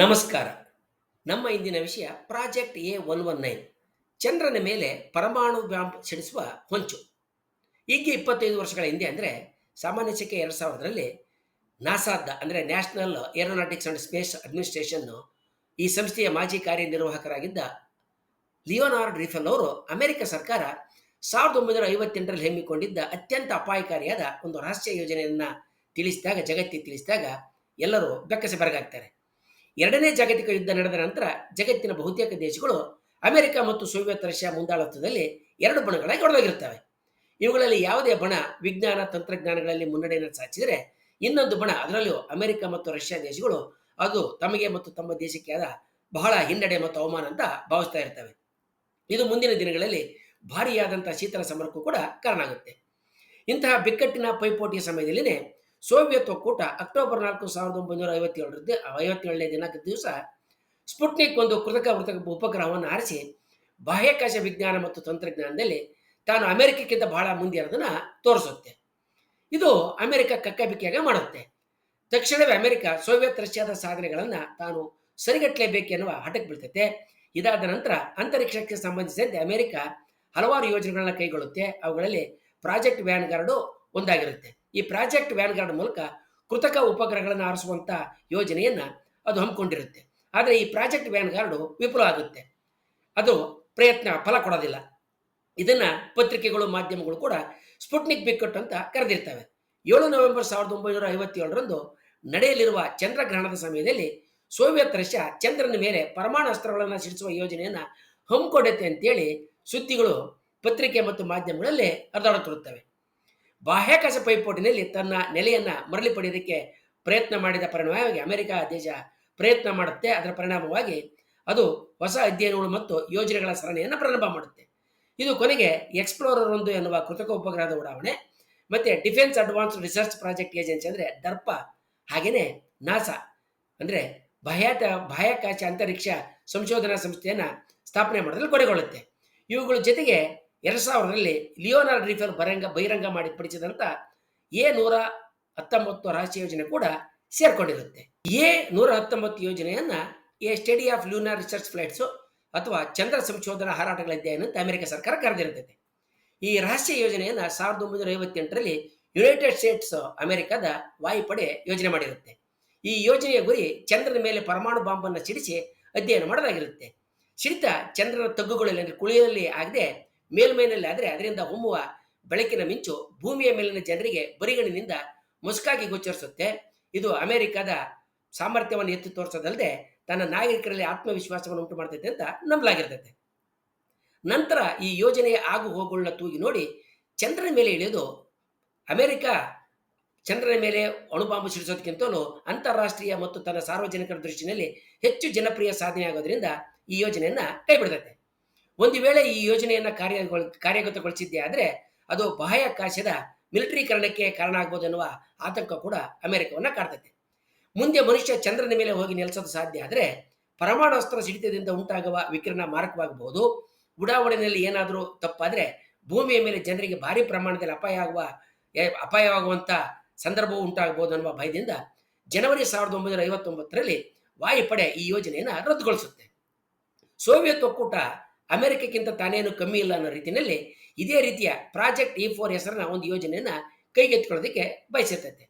ನಮಸ್ಕಾರ. ನಮ್ಮ ಇಂದಿನ ವಿಷಯ project A one one nine ಚಂದ್ರನ ಮೇಲೆ ಪರಮಾಣು ಬ್ಯಾಂಪ್ ಸಿಡಿಸುವ ಹೊಂಚು. ಈಗ ಇಪ್ಪತ್ತೈದು ವರ್ಷಗಳ ಹಿಂದೆ ಅಂದರೆ ಸಾಮಾನ್ಯ ಸಂಖ್ಯೆ ಎರಡು ಸಾವಿರದಲ್ಲಿ ನಾಸಾದ ಅಂದರೆ ನ್ಯಾಷನಲ್ ಏರೋನಾಟಿಕ್ಸ್ ಆ್ಯಂಡ್ ಸ್ಪೇಸ್ ಅಡ್ಮಿನಿಸ್ಟ್ರೇಷನ್ನು ಈ ಸಂಸ್ಥೆಯ ಮಾಜಿ ಕಾರ್ಯನಿರ್ವಾಹಕರಾಗಿದ್ದ ಲಿಯೋನಾರ್ಡ್ ರಿಫಲ್ ಅವರು ಅಮೆರಿಕ ಸರ್ಕಾರ ಸಾವಿರದ ಒಂಬೈನೂರ ಐವತ್ತೆಂಟರಲ್ಲಿ ಹಮ್ಮಿಕೊಂಡಿದ್ದ ಅತ್ಯಂತ ಅಪಾಯಕಾರಿಯಾದ ಒಂದು ರಹಸ್ಯ ಯೋಜನೆಯನ್ನು ತಿಳಿಸಿದಾಗ, ಜಗತ್ತಿಗೆ ತಿಳಿಸಿದಾಗ ಎಲ್ಲರೂ ಬೆಕ್ಕಸೆ ಬರಗಾಗ್ತಾರೆ. ಎರಡನೇ ಜಾಗತಿಕ ಯುದ್ಧ ನಡೆದ ನಂತರ ಜಗತ್ತಿನ ಬಹುತೇಕ ದೇಶಗಳು ಅಮೆರಿಕ ಮತ್ತು ಸೋವಿಯತ್ ರಷ್ಯಾ ಮುಂದಾಳತ್ವದಲ್ಲಿ ಎರಡು ಬಣಗಳಾಗಿ ಹೊಡೆದೋಗಿರ್ತವೆ ಇವುಗಳಲ್ಲಿ ಯಾವುದೇ ಬಣ ವಿಜ್ಞಾನ, ತಂತ್ರಜ್ಞಾನಗಳಲ್ಲಿ ಮುನ್ನಡೆಯನ್ನು ಸಾಧಿಸಿದರೆ ಇನ್ನೊಂದು ಬಣ ಅದರಲ್ಲೂ ಅಮೆರಿಕ ಮತ್ತು ರಷ್ಯಾ ದೇಶಗಳು ಅದು ತಮಗೆ ಮತ್ತು ತಮ್ಮ ದೇಶಕ್ಕೆ ಆದ ಬಹಳ ಹಿನ್ನಡೆ ಮತ್ತು ಅವಮಾನ ಅಂತ ಭಾವಿಸ್ತಾ ಇರ್ತವೆ. ಇದು ಮುಂದಿನ ದಿನಗಳಲ್ಲಿ ಭಾರಿಯಾದಂತಹ ಶೀತಲ ಸಮರಕ್ಕೂ ಕೂಡ ಕಾರಣ ಆಗುತ್ತೆ. ಇಂತಹ ಬಿಕ್ಕಟ್ಟಿನ ಪೈಪೋಟಿಯ ಸಮಯದಲ್ಲಿನೇ ಸೋವಿಯತ್ ಒಕ್ಕೂಟ ಅಕ್ಟೋಬರ್ ನಾಲ್ಕು ಸಾವಿರದ ಒಂಬೈನೂರ ಐವತ್ತೇಳರದ್ದು, ಐವತ್ತೇಳನೇ ದಿನಾಂಕದ ದಿವಸ ಸ್ಪುಟ್ನಿಕ್ ಒಂದು ಕೃತಕ ವೃತಕ ಉಪಗ್ರಹವನ್ನು ಆರಿಸಿ ಬಾಹ್ಯಾಕಾಶ ವಿಜ್ಞಾನ ಮತ್ತು ತಂತ್ರಜ್ಞಾನದಲ್ಲಿ ತಾನು ಅಮೆರಿಕಕ್ಕಿಂತ ಬಹಳ ಮುಂದೆ ಇರೋದನ್ನು ತೋರಿಸುತ್ತೆ. ಇದು ಅಮೆರಿಕ ಕಕ್ಕಬಿಕ್ಕಿಯಾಗ ಮಾಡುತ್ತೆ. ತಕ್ಷಣವೇ ಅಮೆರಿಕ, ಸೋವಿಯತ್, ರಷ್ಯಾದ ಸಾಧನೆಗಳನ್ನು ತಾನು ಸರಿಗಟ್ಟಲೇಬೇಕೆನ್ನುವ ಹಠಕ್ಕೆ ಬೀಳ್ತೈತೆ. ಇದಾದ ನಂತರ ಅಂತರಿಕ್ಷಕ್ಕೆ ಸಂಬಂಧಿಸಿದಂತೆ ಅಮೆರಿಕ ಹಲವಾರು ಯೋಜನೆಗಳನ್ನ ಕೈಗೊಳ್ಳುತ್ತೆ. ಅವುಗಳಲ್ಲಿ ಪ್ರಾಜೆಕ್ಟ್ ವ್ಯಾನ್ಗಾರ್ಡು ಒಂದಾಗಿರುತ್ತೆ. ಈ ಪ್ರಾಜೆಕ್ಟ್ ವ್ಯಾನ್ಗಾರ್ಡ್ ಮೂಲಕ ಕೃತಕ ಉಪಗ್ರಹಗಳನ್ನು ಆರಿಸುವಂಥ ಯೋಜನೆಯನ್ನ ಅದು ಹಮ್ಮಿಕೊಂಡಿರುತ್ತೆ. ಆದರೆ ಈ ಪ್ರಾಜೆಕ್ಟ್ ವ್ಯಾನ್ಗಾರ್ಡು ವಿಫಲ ಆಗುತ್ತೆ. ಅದು ಪ್ರಯತ್ನ ಫಲ ಕೊಡೋದಿಲ್ಲ. ಇದನ್ನು ಪತ್ರಿಕೆಗಳು, ಮಾಧ್ಯಮಗಳು ಕೂಡ ಸ್ಪುಟ್ನಿಕ್ ಬಿಕ್ಕಟ್ಟು ಅಂತ ಕರೆದಿರ್ತವೆ. ಏಳು ನವೆಂಬರ್ ಸಾವಿರದ ಒಂಬೈನೂರ ಐವತ್ತೇಳರಂದು ನಡೆಯಲಿರುವ ಚಂದ್ರಗ್ರಹಣದ ಸಮಯದಲ್ಲಿ ಸೋವಿಯತ್ ರಷ್ಯಾ ಚಂದ್ರನ ಮೇಲೆ ಪರಮಾಣು ಅಸ್ತ್ರಗಳನ್ನು ಸಿಡಿಸುವ ಯೋಜನೆಯನ್ನು ಹಮ್ಮಿಕೊಂಡೈತೆ ಅಂತೇಳಿ ಸುದ್ದಿಗಳು ಪತ್ರಿಕೆ ಮತ್ತು ಮಾಧ್ಯಮಗಳಲ್ಲಿ ಹರಿದಾಡುತ್ತಿರುತ್ತವೆ. ಬಾಹ್ಯಾಕಾಶ ಪೈಪೋಟಿನಲ್ಲಿ ತನ್ನ ನೆಲೆಯನ್ನ ಮರಳಿ ಪಡೆಯೋದಕ್ಕೆ ಪ್ರಯತ್ನ ಮಾಡಿದ ಪರಿಣಾಮವಾಗಿ ಅಮೆರಿಕ ದೇಶ ಪ್ರಯತ್ನ ಮಾಡುತ್ತೆ. ಅದರ ಪರಿಣಾಮವಾಗಿ ಅದು ಹೊಸ ಅಧ್ಯಯನಗಳು ಮತ್ತು ಯೋಜನೆಗಳ ಸರಣಿಯನ್ನು ಪ್ರಾರಂಭ ಮಾಡುತ್ತೆ. ಇದು ಕೊನೆಗೆ ಎಕ್ಸ್ಪ್ಲೋರರ್ ಒಂದು ಎನ್ನುವ ಕೃತಕ ಉಪಗ್ರಹದ ಉಡಾವಣೆ. ಮತ್ತೆ defence advanced research project agency ಅಂದ್ರೆ ದರ್ಪ ಹಾಗೇನೆ ನಾಸಾ ಅಂದ್ರೆ ಬಾಹ್ಯಾತ ಬಾಹ್ಯಾಕಾಶ ಅಂತರಿಕ್ಷ ಸಂಶೋಧನಾ ಸಂಸ್ಥೆಯನ್ನ ಸ್ಥಾಪನೆ ಮಾಡೋದ್ರಲ್ಲಿ ಕೊನೆಗೊಳ್ಳುತ್ತೆ. ಇವುಗಳ ಜೊತೆಗೆ ಎರಡ್ ಸಾವಿರದಲ್ಲಿ ಲಿಯೋನಾರ್ಡ್ ರಿಫರ್ ಬರಂಗ ಬಹಿರಂಗ ಮಾಡಿ ಪಡಿಸಿದಂಥ ಎ ನೂರ ಹತ್ತೊಂಬತ್ತು ರಹಸ್ಯ ಯೋಜನೆ ಕೂಡ ಸೇರ್ಕೊಂಡಿರುತ್ತೆ. ಎ ನೂರ ಹತ್ತೊಂಬತ್ತು ಯೋಜನೆಯನ್ನ a study of lunar research flights ಅಥವಾ ಚಂದ್ರ ಸಂಶೋಧನಾ ಹಾರಾಟಗಳ ಅಧ್ಯಯನ ಅಂತ ಅಮೆರಿಕ ಸರ್ಕಾರ ಕರೆದಿರುತ್ತದೆ ಈ ರಹಸ್ಯ ಯೋಜನೆಯನ್ನ ಸಾವಿರದ ಒಂಬೈನೂರ ಐವತ್ತೆಂಟರಲ್ಲಿ ಯುನೈಟೆಡ್ ಸ್ಟೇಟ್ಸ್ ಅಮೆರಿಕದ ವಾಯುಪಡೆ ಯೋಜನೆ ಮಾಡಿರುತ್ತೆ. ಈ ಯೋಜನೆಯ ಗುರಿ ಚಂದ್ರನ ಮೇಲೆ ಪರಮಾಣು ಬಾಂಬನ್ನು ಸಿಡಿಸಿ ಅಧ್ಯಯನ ಮಾಡೋದಾಗಿರುತ್ತೆ ಸಿಡಿತ ಚಂದ್ರನ ತಗ್ಗುಗಳಲ್ಲಿ ಅಂದರೆ ಕುಳಿಯಲ್ಲಿ ಆಗದೆ ಮೇಲ್ಮೈನಲ್ಲಿ ಆದರೆ ಅದರಿಂದ ಹೊಮ್ಮುವ ಬೆಳಕಿನ ಮಿಂಚು ಭೂಮಿಯ ಮೇಲಿನ ಜನರಿಗೆ ಬರಿಗಣ್ಣಿನಿಂದ ಮುಸ್ಕಾಗಿ ಗೋಚರಿಸುತ್ತೆ. ಇದು ಅಮೆರಿಕದ ಸಾಮರ್ಥ್ಯವನ್ನು ಎತ್ತಿ ತೋರಿಸೋದಲ್ಲದೆ ತನ್ನ ನಾಗರಿಕರಲ್ಲಿ ಆತ್ಮವಿಶ್ವಾಸವನ್ನು ಉಂಟು ಮಾಡ್ತೈತೆ ಅಂತ ನಂಬಲಾಗಿರ್ತೈತೆ. ನಂತರ ಈ ಯೋಜನೆಯ ಆಗು ಹೋಗುಗಳನ್ನ ತೂಗಿ ನೋಡಿ ಚಂದ್ರನ ಮೇಲೆ ಇಳಿಯೋದು ಅಮೆರಿಕ ಚಂದ್ರನ ಮೇಲೆ ಅಣುಬಾಂಬು ಸಿಡಿಸೋದಕ್ಕಿಂತಲೂ ಅಂತಾರಾಷ್ಟ್ರೀಯ ಮತ್ತು ತನ್ನ ಸಾರ್ವಜನಿಕರ ದೃಷ್ಟಿನಲ್ಲಿ ಹೆಚ್ಚು ಜನಪ್ರಿಯ ಸಾಧನೆ ಆಗೋದ್ರಿಂದ ಈ ಯೋಜನೆಯನ್ನ ಕೈಬಿಡ್ತೈತೆ. ಒಂದು ವೇಳೆ ಈ ಯೋಜನೆಯನ್ನ ಕಾರ್ಯ ಕಾರ್ಯಗತಗೊಳಿಸಿದ್ದೆ ಆದರೆ ಅದು ಬಾಹ್ಯಾಕಾಶದ ಮಿಲಿಟರೀಕರಣಕ್ಕೆ ಕಾರಣ ಆಗ್ಬೋದು ಎನ್ನುವ ಆತಂಕ ಕೂಡ ಅಮೆರಿಕವನ್ನ ಕಾಡ್ತೈತೆ. ಮುಂದೆ ಮನುಷ್ಯ ಚಂದ್ರನ ಮೇಲೆ ಹೋಗಿ ನೆಲೆಸೋದು ಸಾಧ್ಯ ಆದರೆ ಪರಮಾಣು ಅಸ್ತ್ರ ಸಿಡಿತದಿಂದ ಉಂಟಾಗುವ ವಿಕಿರಣ ಮಾರಕವಾಗಬಹುದು. ಉಡಾವಣೆಯಲ್ಲಿ ಏನಾದರೂ ತಪ್ಪಾದ್ರೆ ಭೂಮಿಯ ಮೇಲೆ ಜನರಿಗೆ ಭಾರಿ ಪ್ರಮಾಣದಲ್ಲಿ ಅಪಾಯ ಆಗುವ ಅಪಾಯವಾಗುವಂಥ ಸಂದರ್ಭವು ಉಂಟಾಗಬಹುದು ಅನ್ನುವ ಭಯದಿಂದ ಜನವರಿ ಸಾವಿರದ ಒಂಬೈನೂರ ಐವತ್ತೊಂಬತ್ತರಲ್ಲಿ ವಾಯುಪಡೆ ಈ ಯೋಜನೆಯನ್ನು ರದ್ದುಗೊಳಿಸುತ್ತೆ. ಸೋವಿಯತ್ ಒಕ್ಕೂಟ ಅಮೆರಿಕಕ್ಕಿಂತ ತಾನೇನು ಕಮ್ಮಿ ಇಲ್ಲ ಅನ್ನೋ ರೀತಿಯಲ್ಲಿ ಇದೇ ರೀತಿಯ ಪ್ರಾಜೆಕ್ಟ್ ಇ ಫೋರ್ ಹೆಸರಿನ ಒಂದು ಯೋಜನೆಯನ್ನ ಕೈಗೆತ್ತಿಕೊಳ್ಳೋದಕ್ಕೆ ಬಯಸಿರ್ತೈತೆ.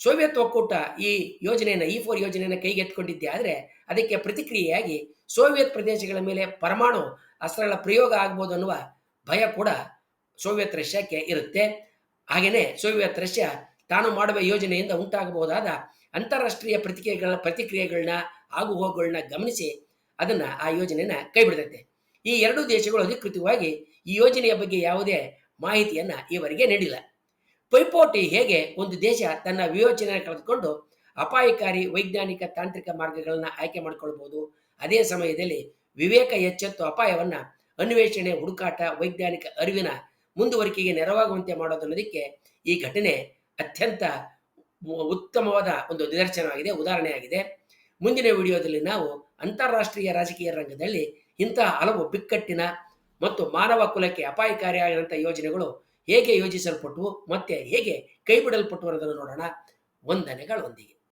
ಸೋವಿಯತ್ ಒಕ್ಕೂಟ ಈ ಯೋಜನೆಯನ್ನು ಇ ಫೋರ್ ಯೋಜನೆಯನ್ನು ಕೈಗೆತ್ಕೊಂಡಿದ್ದೆ ಆದರೆ ಅದಕ್ಕೆ ಪ್ರತಿಕ್ರಿಯೆಯಾಗಿ ಸೋವಿಯತ್ ಪ್ರದೇಶಗಳ ಮೇಲೆ ಪರಮಾಣು ಅಸ್ತ್ರಗಳ ಪ್ರಯೋಗ ಆಗ್ಬೋದು ಅನ್ನುವ ಭಯ ಕೂಡ ಸೋವಿಯತ್ ರಷ್ಯಾಕ್ಕೆ ಇರುತ್ತೆ. ಹಾಗೆಯೇ ಸೋವಿಯತ್ ರಷ್ಯಾ ತಾನು ಮಾಡುವ ಯೋಜನೆಯಿಂದ ಉಂಟಾಗಬಹುದಾದ ಅಂತಾರಾಷ್ಟ್ರೀಯ ಪ್ರತಿಕ್ರಿಯೆಗಳ ಪ್ರತಿಕ್ರಿಯೆಗಳನ್ನ ಆಗು ಹೋಗುಗಳನ್ನ ಗಮನಿಸಿ ಅದನ್ನ ಆ ಯೋಜನೆಯನ್ನ ಕೈ ಬಿಡ್ತೈತೆ ಈ ಎರಡೂ ದೇಶಗಳು ಅಧಿಕೃತವಾಗಿ ಈ ಯೋಜನೆಯ ಬಗ್ಗೆ ಯಾವುದೇ ಮಾಹಿತಿಯನ್ನ ಈವರೆಗೆ ನೀಡಿಲ್ಲ. ಪೈಪೋಟಿ ಹೇಗೆ ಒಂದು ದೇಶ ತನ್ನ ವಿವೇಚನೆ ಕಳೆದುಕೊಂಡು ಅಪಾಯಕಾರಿ ವೈಜ್ಞಾನಿಕ ತಾಂತ್ರಿಕ ಮಾರ್ಗಗಳನ್ನ ಆಯ್ಕೆ ಮಾಡಿಕೊಳ್ಬಹುದು, ಅದೇ ಸಮಯದಲ್ಲಿ ವಿವೇಕ ಎಚ್ಚೆತ್ತು ಅಪಾಯವನ್ನ ಅನ್ವೇಷಣೆ, ಹುಡುಕಾಟ, ವೈಜ್ಞಾನಿಕ ಅರಿವಿನ ಮುಂದುವರಿಕೆಗೆ ನೆರವಾಗುವಂತೆ ಮಾಡೋದನ್ನೋದಕ್ಕೆ ಈ ಘಟನೆ ಅತ್ಯಂತ ಉತ್ತಮವಾದ ಒಂದು ನಿದರ್ಶನವಾಗಿದೆ, ಉದಾಹರಣೆಯಾಗಿದೆ. ಮುಂದಿನ ವಿಡಿಯೋದಲ್ಲಿ ನಾವು ಅಂತಾರಾಷ್ಟ್ರೀಯ ರಾಜಕೀಯ ರಂಗದಲ್ಲಿ ಇಂತಹ ಹಲವು ಬಿಕ್ಕಟ್ಟಿನ ಮತ್ತು ಮಾನವ ಕುಲಕ್ಕೆ ಅಪಾಯಕಾರಿಯಾಗಿರುವಂಥ ಯೋಜನೆಗಳು ಹೇಗೆ ಯೋಜಿಸಲ್ಪಟ್ಟವು ಮತ್ತೆ ಹೇಗೆ ಕೈಬಿಡಲ್ಪಟ್ಟು ಅನ್ನೋದನ್ನು ನೋಡೋಣ. ವಂದನೆಗಳೊಂದಿಗೆ.